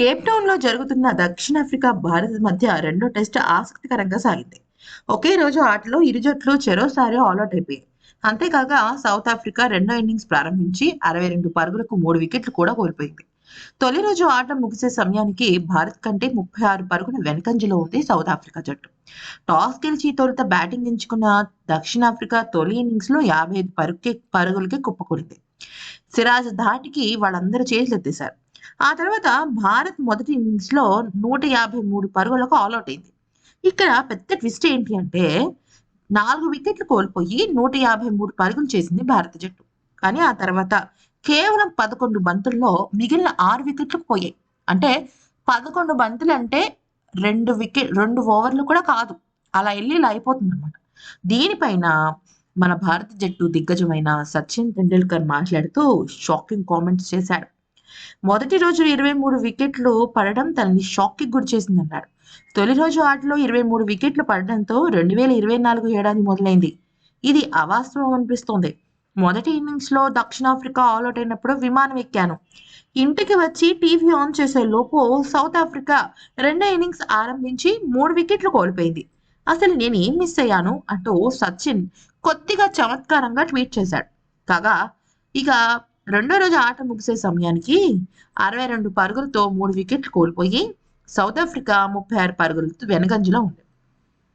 Cape టౌన్లో జరుగుతున్న దక్షిణాఫ్రికా భారత్ మధ్య రెండో టెస్ట్ ఆసక్తికరంగా సాగింది. ఒకే రోజు ఆటలో ఇరు జట్లు చెరోసారి ఆల్అౌట్ అయిపోయాయి. అంతేకాక సౌత్ ఆఫ్రికా రెండో ఇన్నింగ్స్ ప్రారంభించి అరవై రెండు పరుగులకు మూడు వికెట్లు కూడా కోల్పోయింది. తొలి రోజు ఆట ముగిసే సమయానికి భారత్ కంటే ముప్పై ఆరు పరుగుల వెనకంజలో ఉంది సౌత్ ఆఫ్రికా జట్టు. టాస్ గెలిచి తొలుత బ్యాటింగ్ ఎంచుకున్న దక్షిణాఫ్రికా తొలి ఇన్నింగ్స్లో యాభై ఐదు పరుగుకి పరుగులకి కుప్పకూలింది. సిరాజ్ ధాటికి వాళ్ళందరూ చేతులెత్తేశారు. ఆ తర్వాత భారత్ మొదటి ఇన్నింగ్స్లో నూట యాభై మూడు పరుగులకు ఆల్అౌట్ అయింది. ఇక్కడ పెద్ద ట్విస్ట్ ఏంటి అంటే నాలుగు వికెట్లు కోల్పోయి నూట యాభై మూడు పరుగులు చేసింది భారత జట్టు. కానీ ఆ తర్వాత కేవలం పదకొండు బంతుల్లో మిగిలిన ఆరు వికెట్లు పోయాయి. అంటే పదకొండు బంతులు అంటే రెండు వికెట్ రెండు ఓవర్లు కూడా కాదు. అలా వెళ్ళి ఇలా అయిపోతుంది అనమాట దీనిపైన మన భారత జట్టు దిగ్గజమైన సచిన్ టెండూల్కర్ మాట్లాడుతూ షాకింగ్ కామెంట్స్ చేశాడు. మొదటి రోజు ఇరవై మూడు వికెట్లు పడడం తనని షాక్కి గురి చేసిందన్నాడు తొలి రోజు ఆటలో ఇరవై మూడు వికెట్లు పడడంతో రెండు వేల ఇరవై నాలుగు ఏడాది మొదలైంది. ఇది అవాస్తవం అనిపిస్తోంది. మొదటి ఇన్నింగ్స్లో దక్షిణాఫ్రికా ఆల్అౌట్ అయినప్పుడు విమానం ఎక్కాను. ఇంటికి వచ్చి టీవీ ఆన్ చేసే లోపు సౌత్ ఆఫ్రికా రెండో ఇన్నింగ్స్ ఆరంభించి మూడు వికెట్లు కోల్పోయింది. అసలు నేను ఏం మిస్ అయ్యాను అంటూ సచిన్ కొద్దిగా చమత్కారంగా ట్వీట్ చేశాడు. కాగా ఇక రెండో రోజు ఆట ముగిసే సమయానికి అరవై రెండు పరుగులతో మూడు వికెట్లు కోల్పోయి సౌత్ ఆఫ్రికా ముప్పై ఆరు పరుగులతో వెనగంజలో ఉంది.